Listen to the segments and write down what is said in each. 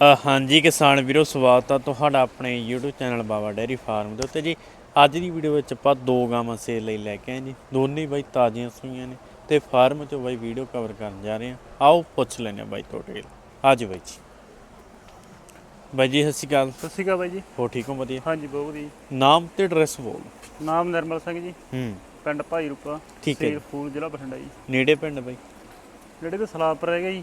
ਹਾਂਜੀ ਕਿਸਾਨ ਵੀਰੋ ਸਵਾਗਤ ਆ ਤੁਹਾਡਾ ਆਪਣੇ YouTube channel Baba dairy farm ਦੇ ਉੱਤੇ। ਜੀ ਅੱਜ ਦੀ ਵੀਡੀਓ ਵਿੱਚ ਆਪਾਂ ਦੋ ਗਾਵਾਂ ਸੇਲ ਲਈ ਲੈ ਕੇ ਆਏ ਜੀ। ਦੋਨੇ ਬਾਈ ਤਾਜ਼ੀਆਂ ਸੂਈਆਂ ਨੇ ਤੇ ਫਾਰਮ 'ਚੋਂ ਬਾਈ ਵੀਡੀਓ ਕਵਰ ਕਰਨ ਜਾ ਰਹੇ ਹਾਂ। ਆਓ ਪੁੱਛ ਹਾਂ ਬਾਈ ਤੋਂ ਡਿਟੇਲ ਆਜੋ ਬਾਈ ਜੀ। ਬਾਈ ਜੀ ਸਤਿ ਸ਼੍ਰੀ ਅਕਾਲ। ਸਤਿ ਸ਼੍ਰੀ ਅਕਾਲ ਬਾਈ ਜੀ। ਹੋ ਠੀਕ ਹੋ? ਵਧੀਆ? ਹਾਂਜੀ ਬਹੁਤ ਵਧੀਆ ਨਾਮ ਤੇ ਐਡਰੈਸ ਬੋਲ। ਨਾਮ ਨਿਰਮਲ ਸਿੰਘ ਜੀ। ਹੂੰ। ਪਿੰਡ ਭਾਈ ਰੂਪਾ ਠੀਕ ਹੈ। ਫੂਲ ਜ਼ਿਲ੍ਹਾ ਬਠਿੰਡਾ ਜੀ। ਨੇੜੇ ਪਿੰਡ ਬਾਈ? ਜਿਹੜੇ ਤੇ ਸਲਾਪਰ ਹੈਗਾ ਜੀ।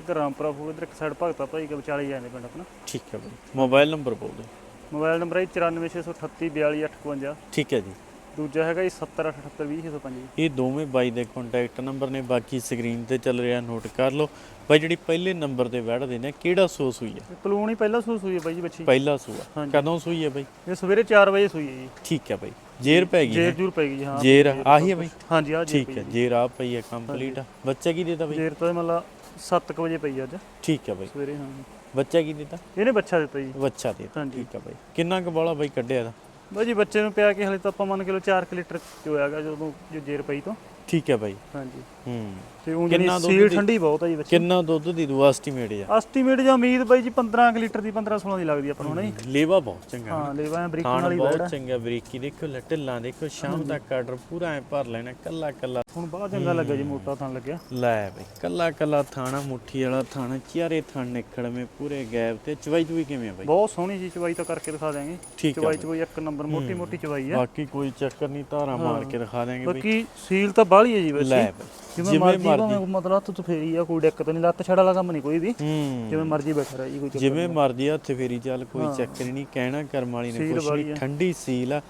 ਇੱਧਰ ਰਾਮਪੁਰਾ ਫੂਲ ਇੱਧਰ ਇੱਕ ਸਾਈਡ ਭਗਤਾ ਭਾਈ ਕੇ ਵਿਚਾਲੇ ਜਾਂਦੇ ਪਿੰਡ ਆਪਣਾ। ਠੀਕ ਹੈ ਬਾਈ। ਮੋਬਾਈਲ ਨੰਬਰ ਬੋਲ ਦਿਓ। ਮੋਬਾਈਲ ਨੰਬਰ ਹੈ 9468342852 ਠੀਕ ਹੈ ਜੀ। ਦੂਜਾ ਹੈਗਾ ਜੀ 7078200605 ਜੀ ਇਹ ਦੋਵੇਂ ਬਾਈ ਦੇ ਕੰਟੈਕਟ ਨੰਬਰ ਨੇ ਬਾਕੀ ਸਕਰੀਨ ਤੇ ਚੱਲ ਰਿਹਾ ਨੋਟ ਕਰ ਲਓ। ਬਾਈ ਜਿਹੜੀ ਪਹਿਲੇ ਨੰਬਰ ਤੇ ਵੜਦੇ ਨੇ ਕਿਹੜਾ ਸੋਸ ਹੋਈ ਹੈ ਪਲੂਣ ਪਹਿਲਾਂ ਸੂਸ ਹੋਈ ਹੈ ਬਾਈ ਜੀ ਬੱਚੀ। ਪਹਿਲਾ ਸੂਆ। ਕਦੋਂ ਸੂਈ ਹੈ ਬਾਈ? ਇਹ ਸਵੇਰੇ 4 ਵਜੇ ਸੂਈ ਹੈ ਜੀ। ਠੀਕ ਹੈ ਬਾਈ। ਜੇਰ ਪੈ ਗਈ ਜੇਰ ਜੂਰ ਪੈ ਗਈ ਹਾਂ। ਜੇਰ ਆਹੀ ਹੈ ਬਾਈ? ਹਾਂਜੀ ਆ ਜੇਰ ਠੀਕ ਹੈ ਜੇਰ ਆ ਪਈ ਹੈ ਕੰਪਲੀਟ ਬੱਚਾ ਕੀ ਦੇਤਾ ਬਾਈ? ਜੇਰ ਤਾਂ ਮਤਲਬ 7 ਵਜੇ ਪਈ ਅੱਜ। ਠੀਕ ਹੈ ਬਾਈ। ਸਵੇਰੇ ਹਾਂ। ਬੱਚਾ ਕੀ ਦੇਤਾ? ਇਹਨੇ ਬੱਚਾ ਦਿੱਤਾ ਜੀ। ਬੱਚਾ ਦੇਤਾ ਹਾਂਜੀ। ਠੀਕ ਹੈ ਬਾਈ। ਕਿੰਨਾ ਕੁ ਬੋਲਾ ਬਾਈ ਕੱਢਿਆ ਦਾ ਬਾਈ ਜੀ ਬੱਚੇ ਨੂੰ ਪਿਆ ਕੇ ਹਲੇ ਤਾਂ ਆਪਾਂ ਮੰਨ ਕੇ ਲੋ 4 ਲੀਟਰ ਚੋਇਆਗਾ ਜਦੋਂ ਜੋ ਜੇਰ ਪਈ ਤੋਂ। ਠੀਕ ਹੈ ਬਾਈ। ਹਾਂਜੀ। ਹੂੰ। ਤੇ ਉਹ ਕਿੰਨਾ ਜਿਹੜੀ ਦੁੱਧ ਸੀਲ ਦੀ- ਠੰਡੀ ਬਹੁਤ ਆ ਜੀ ਬੱਚੇ। ਕਿੰਨਾ ਦੁੱਧ ਦੀ ਦੂ ਐਸਟੀਮੇਟ ਆ ਐਸਟੀਮੇਟ ਜਾਂ ਉਮੀਦ ਬਾਈ ਜੀ 15 ਕੁ ਲੀਟਰ ਦੀ 15 16 ਦੀ ਲੱਗਦੀ ਆਪਾਂ ਨੂੰ ਨਹੀਂ ਲੇਵਾ ਬਹੁਤ ਚੰਗਾ। ਹਾਂ ਲੇਵਾ ਬਰੀਕ ਖਾਣ ਵਾਲੀ ਬੈੜ ਬਹੁਤ ਚੰਗਾ ਬਰੀਕੀ ਦੇਖੋ ਲੱਟਲਾਂ ਦੇਖੋ ਸ਼ਾਮ ਤੱਕ ਆਰਡਰ ਪੂਰਾ ਐ ਭਰ ਲੈਣਾ ਕੱਲਾ ਕੱਲਾ। ਹੁਣ ਬਹੁਤ ਚੰਗਾ ਲੱਗਾ ਜੀ ਮੋਟਾ ਥਣ ਲੱਗਿਆ। ਲੈ ਬਈ ਕੱਲਾ ਕੱਲਾ ਥਾਣਾ ਮੁੱਠੀ ਵਾਲਾ ਥਾਣਾ ਚਾਰੇ ਥਣ ਨਿਕੜਵੇਂ ਪੂਰੇ ਗੈਪ ਤੇ। ਚਵਾਈ ਚੁਈ ਕਿਵੇਂ ਆ ਬਈ? ਬਹੁਤ ਸੋਹਣੀ ਜੀ ਚਵਾਈ ਤਾਂ ਕਰਕੇ ਦਿਖਾ ਦਿਆਂਗੇ। ਠੀਕ ਆ ਚਵਾਈ ਬਈ। ਚਵਾਈ ਇੱਕ ਨੰਬਰ ਮੋਟੀ ਮੋਟੀ ਚਵਾਈ ਹੈ ਬਾਕੀ ਕੋਈ ਚੱਕਰ ਨਹੀਂ ਧਾਰਾ ਮਾਰ ਕੇ ਦਿਖਾ ਦਿਆਂਗੇ ਬਈ। ਬਾਕੀ ਸੀਲ ਤਾਂ ਬਾਹਲੀ ਹੈ ਜੀ ਵੈਸੇ। ਲੈ ਬਈ। ਜਿਵੇਂ ਜਿਵੇਂ ਮਰਜ਼ੀ ਮਰਜ਼ੀ। ਭਾਵੇਂ ਮਤਲਬ ਹੱਥ ਤੋਂ ਫੇਰੀ ਆ ਕੋਈ ਦਿੱਕਤ ਨਹੀਂ ਲੱਤ ਛੜ ਵਾਲਾ ਕੰਮ ਨਹੀਂ ਕੋਈ ਵੀ। ਹੂੰ। ਜਿਵੇਂ ਮਰਜ਼ੀ ਬੈਠਾ ਰਹੇ ਜੀ ਕੋਈ ਚੱਕਰ ਜਿਵੇਂ ਮਰਜ਼ੀ ਹੱਥ ਫੇਰੀ ਚੱਲ ਕੋਈ ਚੱਕਰ ਹੀ ਨਹੀਂ ਕਹਿਣਾ ਕਰਮ ਵਾਲੀ ਨੇ ਸੀਲ ਕੁਛ ਵਾਲੀ ਨਹੀਂ ਆ। ਠੰਡੀ ਸੀਲ ਆ।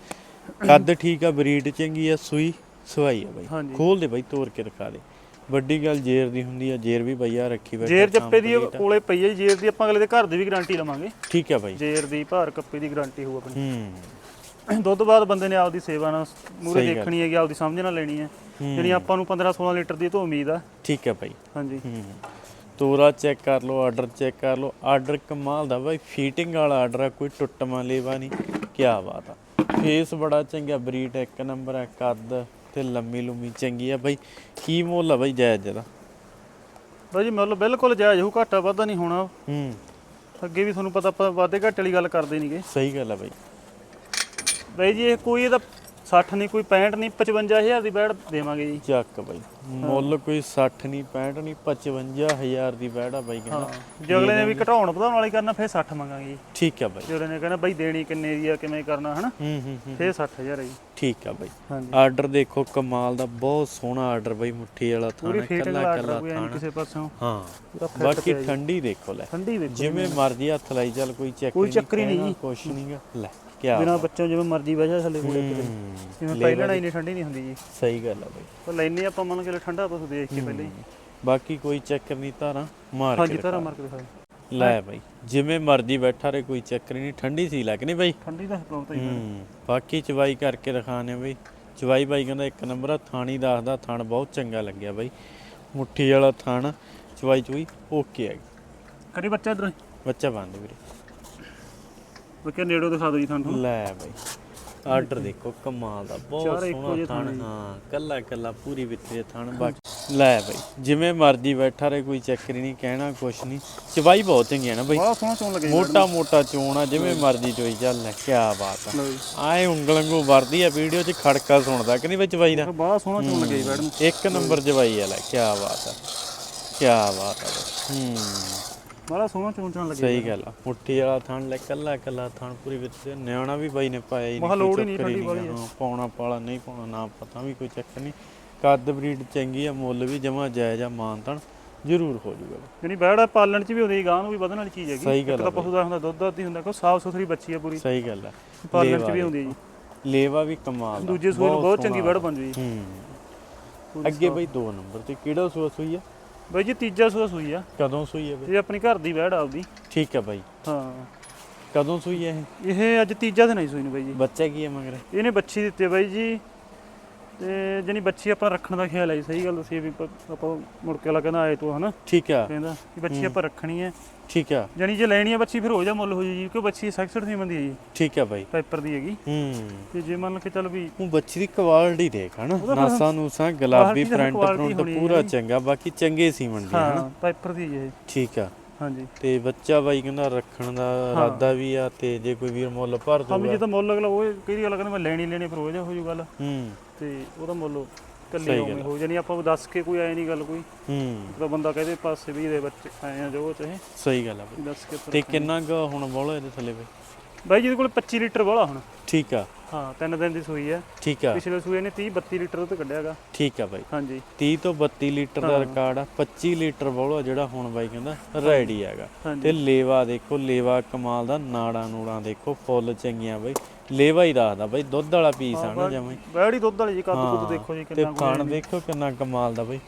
ਕੱਦ ਠੀਕ ਆ ਬਰੀਡ ਚੰਗੀ ਆ ਸੂਈ ਸਵਾਈ ਆ ਬਈ। ਹਾਂਜੀ। ਖੋਲ ਦੇ ਬਈ ਤੋੜ ਕੇ ਦਿਖਾ ਦੇ। ਵੱਡੀ ਗੱਲ ਜੇਰ ਦੀ ਹੁੰਦੀ ਆ ਜੇਰ ਵੀ ਬਈ ਆ ਰੱਖੀ ਬੈਠਾ ਜੇਰ ਜੱਪੇ ਦੀ complete ਆ। ਕੋਲੇ ਪਈ ਹੈ ਜੀ, ਜੇਰ ਦੀ ਆਪਾਂ ਅਗਲੇ ਦੇ ਘਰ ਦੀ ਵੀ ਗਾਰੰਟੀ ਲਵਾਂਗੇ। ਠੀਕ ਆ ਬਾਈ। ਜੇਰ ਦੀ ਭਾਰ ਕੱਪੇ ਦੀ ਗਾਰੰਟੀ ਹੋਊ ਆਪਣੀ। ਹੂੰ। ਦੁੱਧ ਬਾਅਦ ਬੰਦੇ ਨੇ ਆਪਦੀ ਸੇਵਾ ਨਾਲ ਮੂਰੇ। ਦੇਖਣੀ ਹੈਗੀ ਆਪਦੀ ਸਮਝ ਨਾਲ ਲੈਣੀ ਹੂੰ। ਜਿਹੜੀ ਆਪਾਂ ਨੂੰ 15 16 ਲੀਟਰ ਦੀ ਤੋਂ ਉਮੀਦ ਆ। ਠੀਕ ਆ ਬਾਈ ਹਾਂਜੀ। ਹੂੰ। ਤੋਰਾ ਚੈੱਕ ਕਰ ਲਓ ਆਰਡਰ ਚੈੱਕ ਕਰ ਲਓ। ਆਰਡਰ ਕਮਾਲ ਦਾ ਬਾਈ ਫੀਟਿੰਗ ਵਾਲਾ ਆਰਡਰ ਆ ਕੋਈ ਟੁੱਟਮਾ ਲੇਵਾ ਨਹੀਂ। ਕੀ ਬਾਤ ਆ। ਫੇਸ ਬੜਾ ਚੰਗਾ ਬਰੀਡ ਇੱਕ ਨੰਬਰ ਆ ਕੱਦ ਤੇ ਲੰਮੀ ਲੁੰਮੀ ਚੰਗੀ ਆ ਬਾਈ ਕੀ ਮੁੱਲ ਆ ਬਾਈ ਜਾਇਜ਼ ਦਾ ਬਾਈ ਜੀ ਮੁੱਲ ਬਿਲਕੁਲ ਜਾਇਜ਼ ਹੋ ਘਾਟਾ ਵਾਧਾ ਨਹੀਂ ਹੋਣਾ। ਹੂੰ। ਅੱਗੇ ਵੀ ਤੁਹਾਨੂੰ ਪਤਾ ਆਪਾਂ ਵਾਧੇ ਘਾਟੇ ਵਾਲੀ ਗੱਲ ਕਰਦੇ ਨਹੀਂਗੇ ਸਹੀ ਗੱਲ ਆ ਬਾਈ ਬਾਈ ਜੀ ਇਹ ਕੋਈ ਇਹਦਾ 60 ਨਹੀਂ ਕੋਈ 65 ਨਹੀਂ 55000 ਦੀ ਬੈੜ ਦੇਵਾਂਗੇ ਜੀ। ਚੱਕ ਬਾਈ। ਮੁੱਲ ਕੋਈ 60 ਨਹੀਂ 65 ਨਹੀਂ 55000 ਦੀ ਬੈੜ ਆ ਬਾਈ ਕਹਿੰਦਾ। ਜੇ ਅਗਲੇ ਨੇ ਵੀ ਘਟਾਉਣ ਵਧਾਉਣ ਵਾਲੀ ਕਰਨਾ ਫਿਰ 60 ਮੰਗਾਂਗੇ ਜੀ। ਠੀਕ ਆ ਬਾਈ। ਜੇ ਅਗਲੇ ਨੇ ਕਹਿੰਦਾ ਬਾਈ ਦੇਣੀ ਕਿੰਨੇ ਦੀ ਆ ਕਿਵੇਂ ਕਰਨਾ ਹਨਾ? ਹੂੰ ਹੂੰ ਹੂੰ। ਫਿਰ 60000 ਹੈ ਜੀ। ਠੀਕ ਆ ਬਾਈ। ਆਰਡਰ ਦੇਖੋ ਕਮਾਲ ਦਾ ਬਹੁਤ ਸੋਹਣਾ ਆਰਡਰ ਬਾਈ ਮੁੱਠੀ ਵਾਲਾ ਥਾਣਾ ਕੱਲਾ ਕੱਲਾ ਥਾਣਾ। ਕਿਸੇ ਪਾਸੋਂ। ਹਾਂ। ਬਾਕੀ। ਠੰਡੀ ਦੇਖੋ ਲੈ। ਜਿਵੇਂ ਮਰਜ਼ੀ ਹੱਥ ਲਾਈ ਚੱਲ ਕੋਈ ਚੱਕ ਕੋਈ ਚੱਕਰ ਨਹੀਂ। ਕੁਛ ਨਹੀਂਗਾ ਲੈ। ਕੀ ਬਿਨਾ ਬੱਚੋਂ ਜਿਵੇਂ ਮਰਜ਼ੀ ਬਹਿ ਜਾ ਥੱਲੇ ਕੋਲੇ ਕਿਤੇ ਜਿਵੇਂ ਪਹਿਲਾਂ ਨਾਲ ਇੰਨੀ ਠੰਡੀ ਨਹੀਂ ਹੁੰਦੀ ਜੀ। ਸਹੀ ਗੱਲ ਆ ਬਾਈ। ਪਰ ਲੈਨੇ ਆਪਾਂ ਮੰਨ ਕੇ ਠੰਡਾ ਪਸ਼ੂ ਦੇਖ ਕੇ ਪਹਿਲਾਂ ਹੀ। ਬਾਕੀ ਕੋਈ ਚੱਕਰ ਨਹੀਂ ਧਾਰਾਂ ਮਾਰ ਹਾਂਜੀ ਕੇ ਤਾਰਾ ਦਿਖਾ। ਮਾਰ ਕੇ ਦਿਖਾਓ ਲੈ ਬਾਈ ਜਿਵੇਂ ਮਰਜ਼ੀ ਬੈਠਾ ਰੇ ਕੋਈ ਚੱਕਰ ਨਹੀਂ ਠੰਡੀ ਸੀ ਲੱਗ ਨਹੀਂ ਬਾਈ? ਠੰਡੀ ਦਾ ਪ੍ਰੋਬਲਮ ਤਾਂ ਹੀ ਹੂੰ ਬਾਕੀ ਚਵਾਈ ਕਰਕੇ ਦਿਖਾਣੇ ਬਈ। ਚਵਾਈ ਬਾਈ ਕਹਿੰਦਾ ਇੱਕ ਨੰਬਰ ਆ ਥਾਣੀ ਦੱਸਦਾ ਥਣ ਬਹੁਤ ਚੰਗਾ ਲੱਗਿਆ ਬਾਈ। ਮੁੱਠੀ ਵਾਲਾ ਥਣ ਚਵਾਈ ਚੁਈ ਓਕੇ ਆ ਕਰੀ ਬੱਚਾ ਇਧਰ ਬੱਚਾ ਬੰਦ ਵੀਰੇ। ਬੱਕੇ ਨੇੜੋਂ ਦਿਖਾ ਦਿਓ ਜੀ ਤੁਹਾਨੂੰ। ਲੈ ਬਾਈ ਆਰਡਰ ਦੇਖੋ ਕਮਾਲ ਦਾ ਬਹੁਤ ਸੋਹਣਾ ਥਣ। ਹਾਂ ਕੱਲਾ ਕੱਲਾ ਪੂਰੀ ਵਿੱਚੇ ਥਣ ਬਾਕੀ ਲੈ ਬਾਈ ਜਿਵੇਂ ਮਰਜ਼ੀ ਬੈਠਾ ਰੇ ਕੋਈ ਚੱਕਰ ਨਹੀਂ ਕਹਿਣਾ ਕੁਛ ਨਹੀਂ। ਚਵਾਈ ਬਹੁਤ ਚੰਗੀ ਹੈ ਨਾ ਬਾਈ। ਬਹੁਤ ਸੋਹਣਾ ਚੋਣ ਲੱਗੇ ਮੋਟਾ ਮੋਟਾ ਚੋਣ ਆ ਜਿਵੇਂ ਮਰਜ਼ੀ ਚੋਈ ਚੱਲ ਲੈ ਕੀ ਬਾਤ ਆ। ਆਏ ਉਂਗਲੰਗੂ ਵਰਦੀ ਆ ਵੀਡੀਓ 'ਚ ਖੜਕਾ ਸੁਣਦਾ ਕਿ ਨਹੀਂ ਬਾਈ ਦਾ? ਬਹੁਤ ਸੋਹਣਾ ਚੋਣ ਲੱਗੇ ਨੂੰ ਇੱਕ ਨੰਬਰ ਜਵਾਈ ਆ ਲੈ ਕੀ ਬਾਤ ਆ। ਕੀ ਬਾਤ ਆ। ਹੂੰ। ਬੜਾ ਸੋਹਣਾ ਚੋਣ ਚੋਣ ਲੱਗੇ ਸਹੀ ਗੱਲ ਆ ਮੁੱਠੀ ਵਾਲਾ ਥਣ ਲੈ ਕੱਲਾ ਕੱਲਾ ਥਣ ਪੂਰੀ ਵਿੱਚ ਨਿਆਣਾ ਵੀ ਬਾਈ ਨੇ ਪਾਇਆ ਹੀ ਕੋਈ ਨਹੀਂ, ਹਾਂ, ਪਾਉਣਾ ਪਾਲਾ ਨਹੀਂ ਪਾਉਣਾ ਨਾ ਪਤਾ ਵੀ ਕੋਈ ਚੱਕਰ ਨਹੀਂ। ਕੱਦ ਬਰੀਡ ਚੰਗੀ ਆ ਮੁੱਲ ਵੀ ਜਮਾ ਜਾਇਜ਼ ਆ ਮਾਨਤਣ ਜ਼ਰੂਰ ਹੋ ਜੂਗਾ ਯਾਨੀ ਬੈੜ ਪਾਲਣ ਚ ਵੀ ਹੁੰਦੀ ਗਾਂ ਨੂੰ ਵੀ ਵਧਣ ਵਾਲੀ ਚੀਜ਼ ਹੈਗੀ। ਇੱਕ ਤਾਂ ਪਸ਼ੂ ਦਾ ਹੁੰਦਾ ਦੁੱਧ ਦਾਤੀ ਹੁੰਦਾ ਕੋ ਸਾਫ਼ ਸੁਥਰੀ ਬੱਚੀ ਆ ਪੂਰੀ। ਸਹੀ ਗੱਲ ਆ। ਪਾਲਣ ਚ ਵੀ। ਹੁੰਦੀ ਜੀ। ਲੇਵਾ ਵੀ ਕਮਾਲ ਦੂਜੇ ਸੂਏ ਨੂੰ ਬਹੁਤ ਚੰਗੀ ਬੈੜ ਬਣ ਜੂ ਜੀ। ਹੂੰ। ਅੱਗੇ ਬਈ ਦੋ ਨੰਬਰ ਤੇ ਕਿਹੜਾ ਸੂਆ ਸੂਈ ਆ? ਬਾਈ ਜੀ ਤੀਜਾ ਸੂਆ ਸੂਈ ਆ। ਕਦੋਂ ਸੂਈ ਆ ਬਈ? ਇਹ ਆਪਣੀ ਘਰ ਦੀ ਬੈੜ ਆਪਦੀ ਠੀਕ ਆ ਬਾਈ। ਹਾਂ। ਕਦੋਂ ਸੂਈ ਆ ਇਹ? ਇਹ ਅੱਜ ਤੀਜਾ ਦਿਨ ਆਈ ਸੂਈ ਨੂੰ ਬਾਈ ਜੀ। ਬੱਚਾ ਕੀ ਆ ਮਗਰ? ਇਹਨੇ ਬੱਚੀ ਦਿੱਤੀ ਬਾਈ ਜੀ ਤੇ ਜਣੀ ਬੱਚੀ ਆਪਾਂ ਰੱਖਣ ਦਾ ਖਿਆਲ ਹੈ ਜੀ, ਸਹੀ ਗੱਲ ਦੱਸੀ ਵੀ ਪ- ਆਪਾਂ ਮੁੜ ਕੇ ਲਾ ਕਹਿੰਦਾ ਆਏ ਤੂੰ ਹਨਾ? ਠੀਕ ਆ। ਕਹਿੰਦਾ ਕਿ ਬੱਚੀ ਆਪਾਂ ਰੱਖਣੀ ਹੈ ਠੀਕ ਆ। ਜਣੀ ਜੇ ਲੈਣੀ ਹੈ ਬੱਚੀ ਫਿਰ ਹੋ ਜਾ ਮੁੱਲ ਹੋ ਜੂ ਜੀ ਕਿਉਂ ਬੱਚੀ 66 ਦੀ ਬੰਦੀ ਹੈ ਜੀ ਠੀਕ ਆ ਬਾਈ। ਪੈਪਰ ਦੀ ਹੈਗੀ। ਹੂੰ। ਤੇ ਜੇ ਮੰਨ ਕੇ ਚੱਲ ਵੀ ਉਹ ਬੱਚੀ ਦੀ ਕੁਆਲਿਟੀ ਦੇਖ ਹਨਾ? ਉਹਦਾ ਫਿਰ ਨਾਸਾਂ ਨੂਸਾਂ ਗੁਲਾਬੀ quality ਤਾਂ ਹੋਣੀ ਹੈ ਪੂਰਾ ਜੀ। ਚੰਗਾ ਬਾਕੀ ਚੰਗੇ ਸੀਮਨ ਦੀ ਹਨਾ? ਹਾਂ ਪੈਪਰ ਦੀ ਹੈ ਇਹ। ਠੀਕ ਆ। ਹਾਂਜੀ। ਤੇ ਬੱਚਾ ਬਾਈ ਕਹਿੰਦਾ ਰੱਖਣ ਦਾ ਇਰਾਦਾ ਵੀ ਆ ਤੇ ਜੇ ਕੋਈ ਵੀਰ ਮੁੱਲ ਭਰ ਹਾਂ ਵੀ ਦੂਗਾ ਤਾਂ ਮੁੱਲ ਅਗਲਾ ਉਹ ਕਈ ਗੱਲ ਕਹਿੰਦਾ ਮੈਂ ਲੈਣੀ ਲੈਣੀ ਫਿਰ ਹੋ ਜਾ ਹੋ ਜੂ ਗੱਲ। ਹੂੰ। ਤੇ ਉਹਦਾ ਮੁੱਲ ਕੱਲੀ ਸਹੀ ਉਵੇਂ ਹੋ ਜਾਣੀ ਆਪਾਂ ਦੱਸ ਕੇ ਕੋਈ ਆਏ ਨਹੀਂ ਗੱਲ ਕੋਈ। ਹੂੰ। ਤਾਂ ਬੰਦਾ ਕਹਦੇ ਪਾਸੇ ਵੀ ਦੇ ਬੱਚੇ ਆਏ ਆ ਜੋ ਚਾਹੇ। ਸਹੀ ਗੱਲ ਆ ਬਾਈ। ਦੱਸ ਕੇ ਤੇ ਕਿੰਨਾ ਕੁ ਹੁਣ ਬੋਲੋ ਇਹਦੇ ਥੱਲੇ ਬਾਈ? ਬਾਈ ਜਿਹਦੇ ਕੋਲ 25 ਲੀਟਰ ਵਾਲਾ ਹੁਣ। ਠੀਕ ਆ। ਹਾਂ ਤਿੰਨ ਦਿਨ ਦੀ ਸੂਈ ਹੈ ਠੀਕ ਆ। ਪਿਛਲੇ ਸੂਏ ਨੇ 30 32 ਲੀਟਰ ਤੇ ਕੱਢਿਆਗਾ ਠੀਕ ਆ ਬਾਈ। ਹਾਂਜੀ। 30 ਤੋਂ 32 ਲੀਟਰ ਦਾ ਰਿਕਾਰਡ ਆ 25 ਲੀਟਰ ਬੋਲੋ ਜਿਹੜਾ ਹੁਣ ਬਾਈ ਕਹਿੰਦਾ ਰੈਡੀ ਹੈਗਾ। ਤੇ ਲੇਵਾ ਦੇਖੋ ਲੇਵਾ ਕਮਾਲ ਦਾ ਨਾੜਾਂ ਨੂੜਾਂ ਦੇਖੋ ਫੁੱਲ ਚੰਗੀਆਂ ਬਾਈ। ਲੇਵਾ ਹੀ ਦੱਸਦਾ ਬਾਈ ਦੁੱਧ ਵਾਲਾ ਪੀਸ ਆ ਨਾ ਜਮਾਂ ਹੀ। ਬੈੜੀ ਦੁੱਧ ਵਾਲੀ ਜੀ ਕੱਦ ਕੁੱਦ ਦੇਖੋ ਜੀ ਤੇ ਖਾਣ ਦੇਖੋ ਕਿੰਨਾ ਕਮਾਲ ਦਾ ਬਾਈ।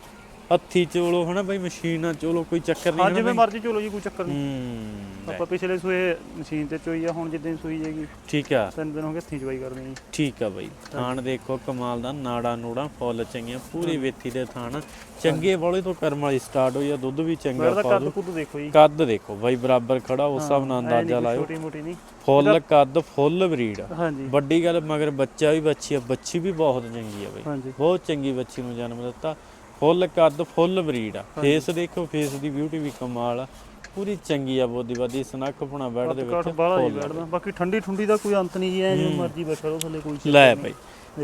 ਹੱਥੀ ਚੋਲੋ ਹਨਾ ਬਾਈ ਮਸ਼ੀਨ ਚੋਲੋ ਕੋਈ ਚੱਕਰ ਨਹੀਂ ਹਾਂ ਜਿਵੇਂ? ਮਰਜ਼ੀ ਚਲੋ ਜੀ ਕੋਈ ਚੱਕਰ ਨਹੀਂ। ਹੂੰ ਆਪਾਂ ਪਿਛਲੇ ਸੂਏ ਮਸ਼ੀਨ ਤੇ ਚੋਈ ਆ ਹੁਣ ਜਿੱਦਾਂ ਸੂਈ ਜਾਏਗੀ। ਠੀਕ ਆ। ਤਿੰਨ ਦਿਨ ਹੋ ਗਏ ਹੱਥੀਂ ਚਵਾਈ ਕਰਨੀ ਜੀ। ਠੀਕ ਆ ਬਾਈ। ਥਾਣ ਦੇਖੋ ਕਮਾਲ ਦਾ ਨਾੜਾ ਨੂੜਾ ਫੁੱਲ ਚੰਗੀਆਂ ਪੂਰੀ ਵੇਥੀ ਦੇ ਥਾਣ। ਚੰਗੇ ਵਾਲੇ ਤੋਂ ਕਰਮ ਵਾਲੀ ਸਟਾਰਟ ਹੋਈ ਆ ਦੁੱਧ ਵੀ ਚੰਗਾ ਪਾ ਕੱਦ ਦੋ ਕੁੱਦ ਦੇਖੋ ਜੀ। ਕੱਦ ਦੇਖੋ ਬਾਈ ਬਰਾਬਰ ਖੜਾ ਉਸ ਹਿਸਾਬ ਨਾਲ ਅੰਦਾਜ਼ਾ ਲਾਇਓ। ਛੋਟੀ ਮੋਟੀ ਨਹੀਂ। ਫੁੱਲ ਕੱਦ ਫੁੱਲ ਬਰੀਡ। ਹਾਂਜੀ। ਵੱਡੀ ਗੱਲ ਮਗਰ ਬੱਚਾ ਵੀ ਬੱਚੀ ਆ ਬੱਚੀ ਵੀ ਬਹੁਤ ਚੰਗੀ ਆ ਬਾਈ। ਬਹੁਤ ਚੰਗੀ ਬੱਚੀ ਨੂੰ ਜਨਮ ਦਿੱਤਾ। ਫੁੱਲ ਕੱਦ ਫੁੱਲ ਬਰੀਡ ਆ। ਫੇਸ ਦੇਖੋ ਫੇਸ ਦੀ ਬਿਊਟੀ ਵੀ ਕਮਾਲ ਆ। ਪੂਰੀ ਚੰਗੀ ਆ ਬੋਦੀ ਬਾਦੀ ਸਨੱਖ ਪੁਣਾ ਬੈਠ ਦੇ ਵਿੱਚ ਬੈਠਦਾ ਬਾਕੀ ਠੰਡੀ ਠੁੰਡੀ ਦਾ ਕੋਈ ਅੰਤ ਨਹੀਂ ਜੀ ਐ ਜਿਵੇਂ ਮਰਜ਼ੀ ਬੈਠਾ ਰਹੋ ਥੱਲੇ ਕੋਈ ਚੀਜ਼ ਲੈ ਬਾਈ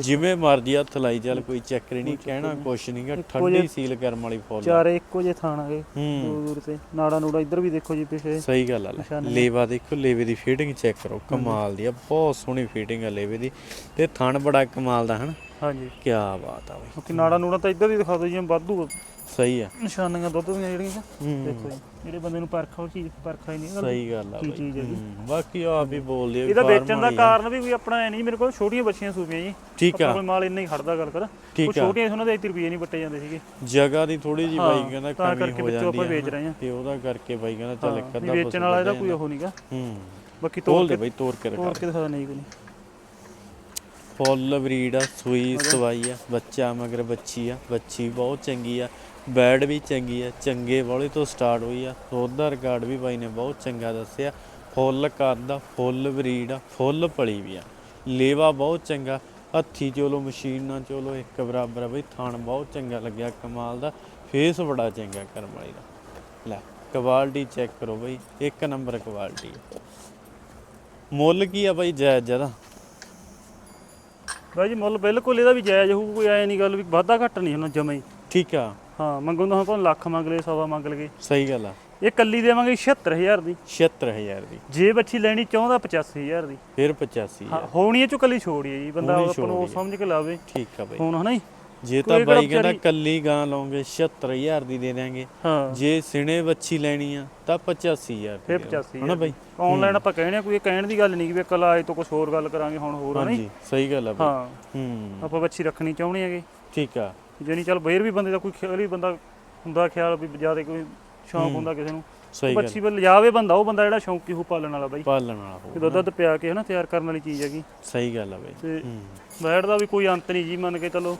ਜਿਵੇਂ ਮਰਜ਼ੀ ਹੱਥ ਲਾਈ ਚੱਲ ਕੋਈ ਚੱਕਰ ਹੀ ਨਹੀਂ ਕਹਿਣਾ ਕੁਛ ਨਹੀਂਗਾ ਠੰਡੀ ਸੀਲ ਕਰਮ ਵਾਲੀ ਫੁੱਲ। ਚਾਰੇ ਇੱਕੋ ਜੇ ਥਾਣ ਆਗੇ ਹੂੰ। ਦੂਰ ਦੂਰ ਤੇ। ਨਾੜਾ ਨੂੜਾ ਇੱਧਰ ਵੀ ਦੇਖੋ ਜੀ ਪਿਛੇ। ਸਹੀ ਗੱਲ ਆ। ਲੇਵਾ ਦੇਖੋ ਲੇਵੇ ਦੀ ਫੀਟਿੰਗ ਚੈੱਕ ਕਰੋ। ਕਮਾਲ ਦੀ ਆ ਬਹੁਤ ਸੋਹਣੀ ਫੀਟਿੰਗ ਆ ਲੇਵੇ ਦੀ। ਤੇ ਥਣ ਬੜਾ ਕਮਾਲ ਦਾ ਹਨ? ਹਾਂਜੀ। ਕੀ ਬਾਤ ਆ ਬਾਈ। ਬਾਕੀ ਨਾੜਾ ਨੂੜਾ ਤਾਂ ਇੱਧਰ ਵੀ ਦਿਖਾ ਦਿਓ ਜੀ ਵਾਧੂ ਸਹੀ ਆ। ਨਿਸ਼ਾਨੀਆਂ ਦੁੱਧ ਦੀਆਂ ਜਿਹੜੀਆਂ ਦੇਖੋ ਜੀ ਜਿਹੜੇ ਬੰਦੇ ਨੂੰ ਪਰਖਾ ਉਹ ਚੀਜ਼ ਪਰਖਾ ਹੀ ਨਹੀਂ। ਸਹੀ ਗੱਲ ਆ ਕੀ ਬਾਈ। ਚੀਜ਼ ਹੈ ਜੀ। ਹੂੰ, ਬਾਕੀ ਆਪ ਹੀ ਬੋਲਦੇ ਆ ਵੀ ਇਹਦਾ farm ਵੇਚਣ ਦਾ ਵਾਲੀ ਆ। ਕਾਰਨ ਵੀ ਕੋਈ ਆਪਣਾ ਐ ਨਹੀਂ ਮੇਰੇ ਕੋਲ ਛੋਟੀਆਂ ਬੱਚੀਆਂ ਸੂਪੀਆਂ ਜੀ। ਠੀਕ ਆਪਣਾ ਆ ਕੋਲ ਮਾਲ ਇੰਨਾ ਹੀ ਖੜਦਾ ਗੱਲ ਕਰ। ਉਹ ਠੀਕ ਆ। ਛੋਟੀਆਂ ਸੀ, ਉਹਨਾਂ ਦੇ 1 ਰੁਪਏ ਨਹੀਂ ਵੱਟੇ ਜਾਂਦੇ ਸੀਗੇ। ਜਗ੍ਹਾ ਦੀ ਥੋੜੀ ਜੀ ਬਾਈ ਹਾਂ, ਕਹਿੰਦਾ ਤਾਂ ਕਮੀ ਕਰਕੇ ਹੋ ਵਿੱਚੋਂ ਜਾਂਦੀ ਆਪਾਂ ਆ ਵੇਚ ਰਹੇ ਹਾਂ। ਤੇ ਉਹਦਾ ਕਰਕੇ ਬਾਈ ਕਹਿੰਦਾ ਚੱਲ ਇੱਕ ਵੀ ਅੱਧਾ ਵੇਚਣ ਵਾਲਾ ਇਹਦਾ ਕੋਈ ਉਹ ਨਹੀਂਗਾ ਹੂੰ। ਬਾਕੀ ਤੋੜ ਤੋਲ ਦੇ ਬਾਈ ਤੋੜ ਕੇ ਤੋੜ ਕੇ ਦਿਖਾ ਨਹੀਂ ਕੋਈ ਨਹੀਂ। ਫੁੱਲ ਬਰੀਡ ਆ ਸੂਈ ਸਵਾਈ ਆ ਬੱਚਾ ਮਗਰ ਬੱਚੀ ਆ ਬੱਚੀ ਬਹੁਤ ਚੰਗੀ ਆ ਬੈਡ ਵੀ ਚੰਗੀ ਆ ਚੰਗੇ ਵਾਲੇ ਤੋਂ ਸਟਾਰਟ ਹੋਈ ਆ ਦੁੱਧ ਦਾ ਰਿਕਾਰਡ ਵੀ ਬਾਈ ਨੇ ਬਹੁਤ ਚੰਗਾ ਦੱਸਿਆ ਫੁੱਲ ਆ ਫੁੱਲ ਬਰੀਡ ਆ ਫੁੱਲ ਪਲੀ ਵੀ ਆ ਲੇਵਾ ਬਹੁਤ ਚੰਗਾ ਹੱਥੀ ਚੋਲੋ ਮਸ਼ੀਨ ਨਾਲ ਚੋਲੋ ਇੱਕ ਬਰਾਬਰ ਆ ਬਈ ਥਾਣ ਬਹੁਤ ਚੰਗਾ ਲੱਗਿਆ ਕਮਾਲ ਦਾ ਫੇਸ ਬੜਾ ਚੰਗਾ ਕਰਮ ਵਾਲੀ ਦਾ ਲੈ ਕੁਆਲਿਟੀ ਚੈੱਕ ਕਰੋ ਬਈ ਇੱਕ ਨੰਬਰ ਕੁਆਲਿਟੀ ਮੁੱਲ ਕੀ ਆ ਬਾਈ ਜਾਇਜ਼ ਜਦਾ ਬਾਈ ਜੀ ਮੁੱਲ ਬਿਲਕੁਲ ਇਹਦਾ ਵੀ ਜਾਇਜ਼ ਹੋਊ ਕੋਈ ਐ ਨਹੀਂ ਗੱਲ ਵੀ ਵਾਧਾ ਘੱਟ ਨਹੀਂ ਉਹਨਾਂ ਜਮਾ ਹੀ। ਠੀਕ ਆ। ਹਾਂ ਮੰਗਣ ਦਾ ਭਾਵੇਂ ਲੱਖ ਮੰਗ ਲਏ ਸਵਾ ਮੰਗ ਲਗੇ ਸਹੀ ਗੱਲ ਆ। ਇਹ ਕੱਲੀ ਦੇਵਾਂਗੇ 76000 ਦੀ। 76000 ਦੀ। ਜੇ ਬੱਚੀ ਲੈਣੀ ਚਾਹੁੰਦਾ 85000 ਦੀ। ਫਿਰ 85 ਹਾਂ ਹੋਣੀ ਇਹ ਚੋਂ ਕੱਲੀ ਛੋੜੀ ਹੈ ਜੀ ਬੰਦਾ ਆਪਾਂ ਨੂੰ ਸਮਝ ਕੇ ਲਾਵੇ। ਠੀਕ ਆ ਬਾਈ। ਹੁਣ ਹਨਾ ਜੀ। ਜੇ ਤਾਂ ਬਾਈ ਕਹਿੰਦਾ ਕੱਲੀ ਗਾਂ ਲਓਗੇ 76000 ਦੀ ਦੇ ਦਿਆਂਗੇ। ਹਾਂ। ਜੇ ਸਿਣੇ ਵੱਛੀ ਲੈਣੀ ਆ ਤਾਂ 85000 ਫਿਰ ਦੀ 85 ਹਨਾ ਬਾਈ? ਆਨਲਾਈਨ ਆਪਾਂ ਕਹਿਣੇ ਆ ਕੋਈ ਕਹਿਣ ਦੀ ਗੱਲ ਨਹੀਂ ਕਿ ਕੱਲ ਆਏ ਤੋਂ ਕੁਝ ਹੋਰ ਗੱਲ ਕਰਾਂਗੇ ਹੁਣ ਹੋਰ ਜੀ ਹਾਂਜੀ ਸਹੀ ਗੱਲ ਆ ਬਾਈ। ਹਾਂ। ਹੂੰ। ਆਪਾਂ ਬੱਚੀ ਰੱਖਣੀ ਚਾਹੁੰਦੇ ਹੈਗੇ। ਠੀਕ ਆ। ਜੇ ਨਹੀਂ ਚੱਲ ਬੇਰ ਵੀ ਬੰਦੇ ਦਾ ਕੋਈ ਖਿਆਲ ਵੀ ਬੰਦਾ ਹੁੰਦਾ ਖਿਆਲ ਵੀ ਜ਼ਿਆਦਾ ਕੋਈ ਸ਼ੌਂਕ ਹੁੰਦਾ ਕਿਸੇ ਨੂੰ। ਸਹੀ ਗੱਲ। ਬੱਚੀ ਵੱਲ ਜਾਵੇ ਬੰਦਾ ਉਹ ਬੰਦਾ ਜਿਹੜਾ ਸ਼ੌਂਕੀ ਹੋ ਪਾਲਣ ਵਾਲਾ ਬਾਈ। ਪਾਲਣ ਵਾਲਾ ਹੋ ਦੁੱਧ ਦੁੱਧ ਪਿਆ ਕੇ ਹਨਾ ਤਿਆਰ ਕਰਨ ਵਾਲੀ ਚੀਜ਼ ਹੈਗੀ। ਸਹੀ ਗੱਲ ਆ ਬਾਈ। ਤੇ ਦਾ ਵੀ ਕੋਈ ਅੰਤ ਨਹੀਂ ਜੀ ਮੰਨ ਕੇ ਚਲੋ।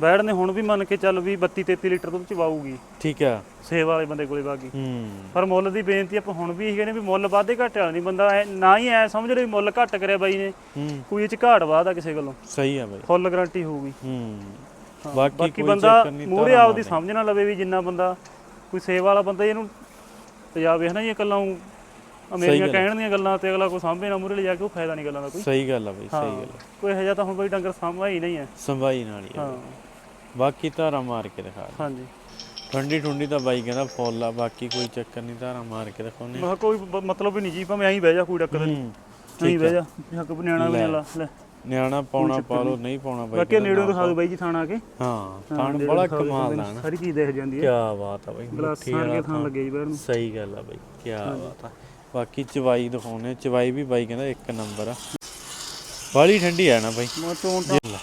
ਬੈੜ ਨੇ ਹੁਣ ਵੀ ਮੰਨ ਕੇ ਚੱਲ ਵੀ 32 33 ਲੀਟਰ ਦੁੱਧ ਚਵਾਊਗੀ ਠੀਕ ਆ। ਸੇਵਾ ਵਾਲੇ ਬੰਦੇ ਕੋਲੇ ਬਾਗੀ। ਹੂੰ। ਪਰ ਮੁੱਲ ਦੀ ਬੇਨਤੀ ਆਪਾਂ ਹੁਣ ਵੀ ਇਹੀ ਕਹਿੰਦੇ ਵੀ ਮੁੱਲ ਵਾਧੇ ਘਾਟੇ ਵਾਲਾ ਨਹੀਂ ਬੰਦਾ ਐਂ- ਨਾ ਹੀ ਐ ਸਮਝ ਵੀ ਮੁੱਲ ਘੱਟ ਕਰਿਆ ਬਾਈ ਨੇ। ਹੂੰ। ਕੋਈ ਇਹ ਚ ਘਾਟ ਵਾਧ ਕਿਸੇ ਗੱਲੋਂ। ਸਹੀ ਆ ਬਾਈ। ਫੁੱਲ ਗਾਰੰਟੀ ਹੋਊਗੀ। ਹੂੰ। ਹਾਂ, ਬਾਕੀ ਕੋਈ ਬੰਦਾ ਚੱਕਰ ਨਹੀਂ, ਮੂਹਰੇ ਧਾਰਾਂ ਆਪਦੀ ਸਮਝ ਨਾ ਲਵੇ ਵੀ ਜਿੰਨਾ ਬੰਦਾ ਕੋਈ ਸੇਵਾ ਵਾਲਾ ਬੰਦਾ ਇਹਨੂੰ ਤਜਾਵੇ ਹਨਾ ਇਹ ਗੱਲਾਂ ਊਂ ਅਮੇਰੀਆਂ ਗੱਲ ਕਹਿਣ ਦੀਆਂ ਗੱਲਾਂ ਤੇ ਅਗਲਾ ਕੋਈ ਸਾਂਭੇ ਨਾ ਮੂਹਰੇ ਲਿਜਾ ਕੇ ਉਹ ਫਾਇਦਾ ਨਹੀਂ ਗੱਲਾਂ ਦਾ ਕੋਈ। ਸਹੀ ਗੱਲ ਆ ਬਾਈ ਹਾਂ। ਸਹੀ ਗੱਲ ਆ। ਕੋਈ ਇਹੋ ਜਿਹਾ ਤਾਂ ਹੁਣ ਬਈ ਡੰਗਰ ਸਾਂਭਾ ਹੀ ਨਹੀਂ ਹੈ ਸੰਭਾਈ ਨਾਲ ਹੀ ਆ। ਹਾਂ। ਬਾਕੀ ਧਾਰਾ ਮਾਰ ਕੇ ਦਿਖਾ ਦੇ। ਹਾਂਜੀ। ਠੰਡੀ ਠੁੰਡੀ ਤਾਂ ਬਾਈ ਕਹਿੰਦਾ ਫੁੱਲ ਆ ਬਾਕੀ ਕੋਈ ਚੱਕਰ ਨਹੀਂ ਧਾਰਾ ਮਾਰ ਕੇ ਦਿਖਾਉਨੇ ਮੈਂ ਕਿਹਾ ਕੋਈ ਬ- ਮਤਲਬ ਵੀ ਨਹੀਂ ਜੀ ਭਾਵੇਂ ਐਂ ਬਹਿ ਜਾ ਕੋਈ ਡੱਕਰ ਨਹੀਂ। ਹੂੰ ਨਹੀਂ ਬਹਿ ਜਾ ਹੱਕ ਨਿਆਣਾ ਵੀ ਲਾ। ਲੈ। ਨਿਆਣਾ ਪਾਉਣਾ ਪਾ ਲਓ ਨਹੀਂ। ਪਾਉਣਾ ਬਾਈ ਬਾਕੀ ਨੇੜੇ ਦਿਖਾ ਦਿਓ ਬਾਈ ਜੀ ਥਾਣਾ ਆ ਕੇ। ਹਾਂ ਥਾਣ ਨੇੜੇ ਬੜਾ ਦਿਖਾ ਦਿਓ, ਕਮਾਲ ਦਾ ਨਾ। ਸਾਰੀ ਚੀਜ਼ ਦੇਖ ਜਾਂਦੀ ਕੀ ਹੈ ਬਾਤ ਆ ਬਾਈ ਗਲਾਸਾਂ ਵਰਗੇ ਥਾਂ। ਲੱਗੇ ਜੀ ਬੈਠ ਨੂੰ। ਸਹੀ ਗੱਲ ਆ ਬਾਈ ਕੀ ਬਾਤ ਆ। ਬਾਕੀ ਚਵਾਈ ਦਿਖਾਉਨੇ ਚਵਾਈ ਵੀ ਬਾਈ ਕਹਿੰਦਾ ਇੱਕ ਨੰਬਰ ਆ। ਬਾਲੀ ਠੰਡੀ ਆ ਨਾ ਬਾਈ। ਮੈਂ ਚੋਣ ਤਾਂ ਲੈ।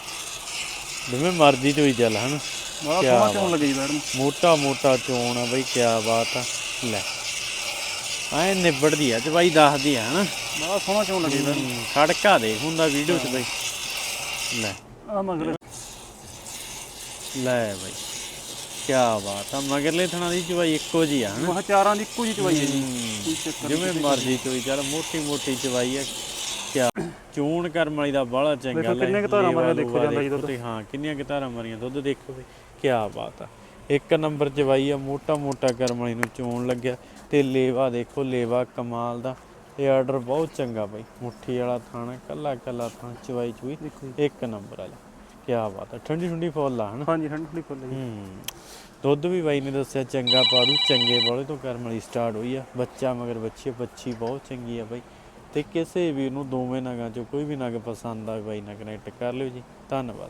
ਜਿਵੇਂ ਮਰਜ਼ੀ ਚੋਈ ਚੱਲ ਹਨ? ਬੜਾ ਕਿਆ ਸੋਹਣਾ ਚੋਣ ਲੱਗੇ ਜੀ ਬੈਠ ਨੂੰ ਮੋਟਾ ਮੋਟਾ ਚੋਣ ਆ ਬਾਈ ਕੀ ਬਾਤ ਆ। ਲੈ ਐ ਨਿਬੜਦੀ ਆ ਚਵਾਈ ਦੱਸਦੀ ਆ ਹਨਾ? ਬੜਾ ਸੋਹਣਾ ਚੋਣ ਲੱਗੇ ਬੈਠ ਹੂੰ, ਖੜਕਾ ਦੇ ਹੁੰਦਾ ਵੀਡੀਓ 'ਚ ਬਾਈ। ਲੈ। ਆ ਮਗਰ। ਲੈ ਬਾਈ ਕੀ ਬਾਤ ਆ। ਮਗਰਲੇ ਥਣਾ ਦੀ ਚਵਾਈ ਇੱਕੋ ਜੀ ਆ ਹਨਾ? ਮਹਾ ਚਾਰਾਂ ਦੀ ਇੱਕੋ ਜਿਹੀ ਚਵਾਈ ਹੈ ਜੀ। ਕੋਈ ਜਿਵੇਂ ਮਰਜ਼ੀ ਚੋਈ ਚੱਲ ਮੋਟੀ ਮੋਟੀ ਚਵਾਈ ਆ ਕਿਆ ਚੂਣ ਕਰਮ ਵਾਲੀ ਦਾ ਬਾਹਲਾ ਚੰਗਾ ਦੇਖੋ ਲੈ ਕਿੰਨੇ ਕੁ ਧਾਰਾਂ ਲੇਵਾ ਮਾਰੀਆਂ ਦੇਖੋ ਜਾਂਦਾ ਜੀ ਦੁੱਧ। ਹਾਂ ਕਿੰਨੀਆਂ ਕਿ ਧਾਰਾਂ ਮਾਰੀਆਂ ਦੁੱਧ ਦੇਖੋ ਵੀ ਕੀ ਬਾਤ ਆ। ਇੱਕ ਨੰਬਰ ਚਵਾਈ ਆ ਮੋਟਾ ਮੋਟਾ ਕਰਮ ਵਾਲੀ ਨੂੰ ਚੋਣ ਲੱਗਿਆ ਤੇ ਲੇਵਾ ਦੇਖੋ ਲੇਵਾ ਕਮਾਲ ਦਾ। ਇਹ ਆਰਡਰ ਬਹੁਤ ਚੰਗਾ ਬਾਈ। ਮੁੱਠੀ ਵਾਲਾ ਥਾਣਾ ਕੱਲਾ ਕੱਲਾ ਥਾਂ ਚਵਾਈ ਚੂਈ ਇੱਕ ਨੰਬਰ ਵਾਲੀ। ਕੀ ਬਾਤ ਹੈ ਠੰਡੀ ਠੰਡੀ ਫੁੱਲ ਆ ਹਨਾ? ਹਾਂਜੀ ਠੰਡੀ ਠੰਡੀ ਫੁੱਲ ਹੈ। ਦੁੱਧ ਵੀ ਬਾਈ ਨੇ ਦੱਸਿਆ ਚੰਗਾ ਪਾੜੂ ਚੰਗੇ ਬੋਲੇ ਤੋਂ ਕਰਮ ਵਾਲੀ ਸਟਾਰਟ ਹੋਈ ਆ। ਬੱਚਾ ਮਗਰ ਬੱਚੀ ਬੱਚੀ ਬਹੁਤ ਚੰਗੀ ਆ ਬਾਈ। ਤੇ ਕਿਸੇ ਵੀ ਨੂੰ ਦੋਵੇਂ ਨਗਾਂ ਚੋਂ ਕੋਈ ਵੀ ਨਗ ਪਸੰਦ ਆ, ਬਾਈ ਨਾਲ ਕਨੈਕਟ ਕਰ ਲਿਓ ਜੀ। ਧੰਨਵਾਦ।